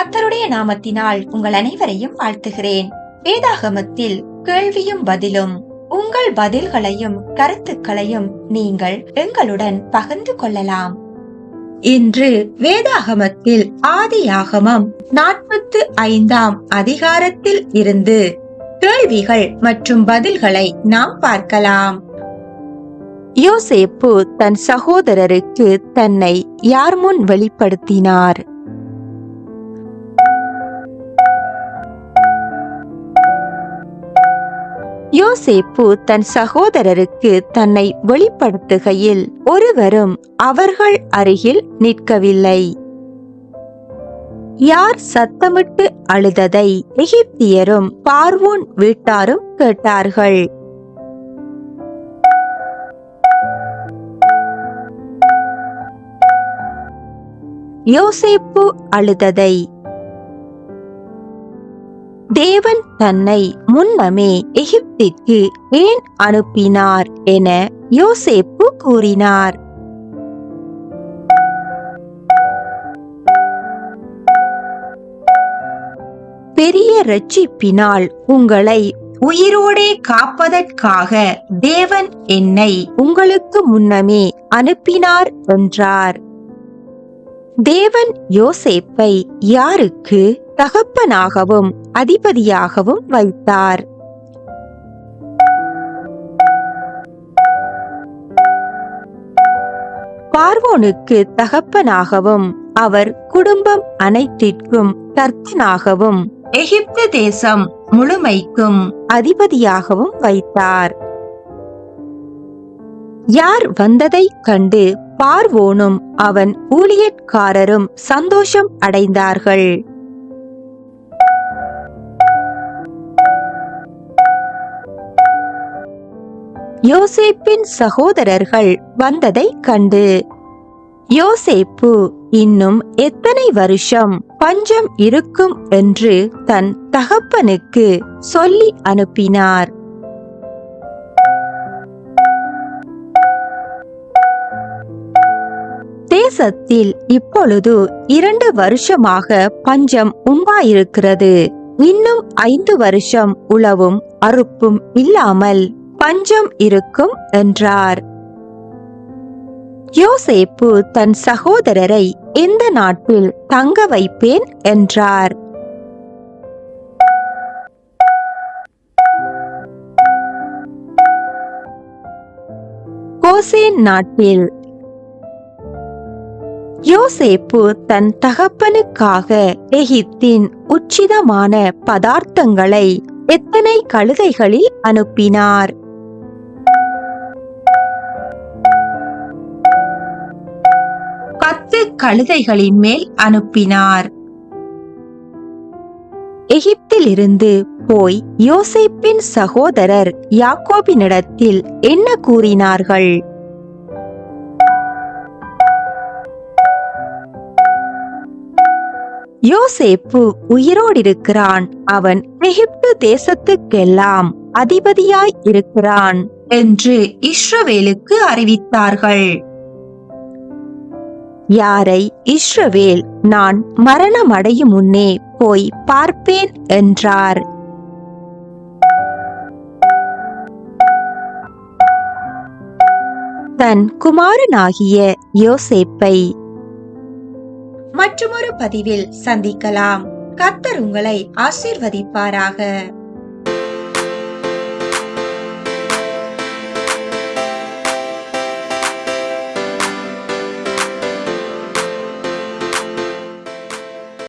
கத்தருடைய நாமத்தினால் உங்கள் அனைவரையும் வாழ்த்துகிறேன். வேதாகமத்தில் கேள்வியும் பதிலும் உங்கள் பதில்களையும் கருத்துக்களையும் நீங்கள் எங்களுடன் பகிர்ந்து கொள்ளலாம். இன்று வேதாகமத்தில் ஆதியாகமம் நாற்பத்து ஐந்தாம் அதிகாரத்தில் இருந்து கேள்விகள் மற்றும் பதில்களை நாம் பார்க்கலாம். யோசேப்பு தன் சகோதரருக்கு தன்னை யார் முன் வெளிப்படுத்தினார்? யோசேப்பு தன் சகோதரருக்கு தன்னை வெளிப்படுத்துகையில் ஒருவரும் அவர்கள் அருகில் நிற்கவில்லை. யார் சத்தமிட்டு அழுததை எகிப்தியரும் பார்வோன் வீட்டாரும் கேட்டார்கள். யோசேப்பு அழுததை தேவன் தன்னை முன்னமே எகிப்திற்கு ஏன் அனுப்பினார் என யோசேப்பு கூறினார். பெரிய ரட்சிப்பினால் உங்களை உயிரோடே காப்பதற்காக தேவன் என்னை உங்களுக்கு முன்னமே அனுப்பினார் என்றார். தேவன் யோசேப்பை யாருக்கு தகப்பனாகவும் அதிபதியாகவும் வைத்தார். பார்வோனுக்கு தகப்பனாகவும் அவர் குடும்பம் அனைத்திற்கும் கர்த்தனாகவும் எகிப்து தேசம் முழுமைக்கும் அதிபதியாகவும் வைத்தார். யார் வந்ததை கண்டு பார்வோனும் அவன் ஊழியக்காரரும் சந்தோஷம் அடைந்தார்கள். யோசேப்பின் சகோதரர்கள் வந்ததை கண்டு யோசேப்பு இன்னும் எத்தனை வருஷம் பஞ்சம் இருக்கும் என்று தன் தகப்பனுக்கு சொல்லி அனுப்பினார். தேசத்தில் இப்பொழுது இரண்டு வருஷமாக பஞ்சம் உண்டாயிருக்கிறது இன்னும் ஐந்து வருஷம் உழவும் அறுப்பும் இல்லாமல் பஞ்சம் இருக்கும் என்றார். யோசேப்பு தன் சகோதரரை எந்த நாட்டில் தங்க வைப்பேன் என்றார். கோசேன் நாட்டில் யோசேப்பு தன் தகப்பனுக்காக எகிப்தின் உச்சிதமான பதார்த்தங்களை எத்தனை கழுதைகளில் அனுப்பினார்? பத்து கழுதைகளின் மேல் அனுப்பினார். எகிப்திலிருந்து போய் யோசேப்பின் சகோதரர் யாக்கோபினிடத்தில் என்ன கூறினார்கள்? யோசேப்பு உயிரோடிருக்கிறான். அவன் எகிப்து தேசத்துக்கெல்லாம் அதிபதியாய் இருக்கிறான் என்று இஸ்ரவேலுக்கு அறிவித்தார்கள். யாரை? இஸ்ரவேல் நான் மரணமடையும் முன்னே போய் பார்ப்பேன் என்றார். தன் குமாரனாகிய யோசேப்பை மற்றொரு பதிவில் சந்திக்கலாம். கர்த்தர் உங்களை ஆசிர்வதிப்பாராக.